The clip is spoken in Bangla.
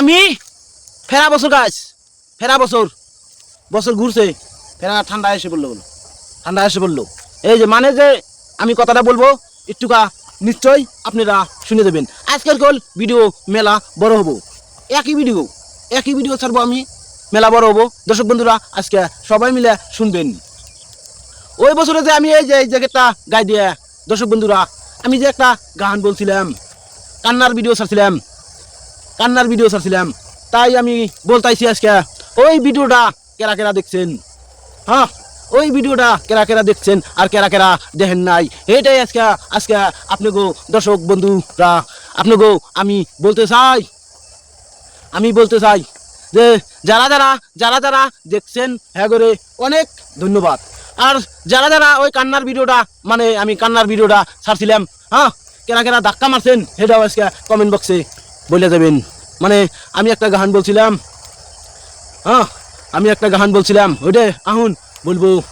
আমি ফেরা বছর গাছ ফেরা বছর। বছর ঘুরছে। ফেরা ঠান্ডা এসে পড়ল বলো। ঠান্ডা এসে পড়ল। এই যে মানে যে আমি কথাটা বলব, একটুকা নিশ্চয়ই আপনারা শুনে দেবেন। আজকের কল ভিডিও মেলা বড় হব। একই ভিডিও একই ভিডিও ছাড়বো আমি, মেলা বড় হব। দর্শক বন্ধুরা, আজকে সবাই মিলে শুনবেন। ওই বছরে যে আমি এই যে এই জ্যাকেটটা গায়ে দিয়ে, দর্শক বন্ধুরা, আমি যে একটা গান বলছিলাম, কান্নার ভিডিও ছাড়ছিলাম। কান্নার ভিডিও ছাড়ছিলাম। তাই আমি বলতাইছি আজকে, ওই ভিডিওটা কেরা কেরা দেখছেন? হ্যাঁ ওই ভিডিওটা কেরা কেরা দেখছেন? আর কেরা কেরা দেখেন নাই? এটাই আজকে আজকে আপনাকে দর্শক বন্ধুরা আপনাকে আমি বলতে চাই, আমি বলতে চাই যে যারা যারা যারা যারা দেখছেন হ্যাঁ করে অনেক ধন্যবাদ। আর যারা যারা ওই কান্নার ভিডিওটা মানে আমি কান্নার ভিডিওটা ছাড়ছিলাম হ্যাঁ কেনা কেনা ধাক্কা মারছেন, সেটাও আজকে কমেন্ট বক্সে বলে যাবেন। মানে আমি একটা গান বলছিলাম। হ্যাঁ আমি একটা গান বলছিলাম। ওইটা আহুন, বলব।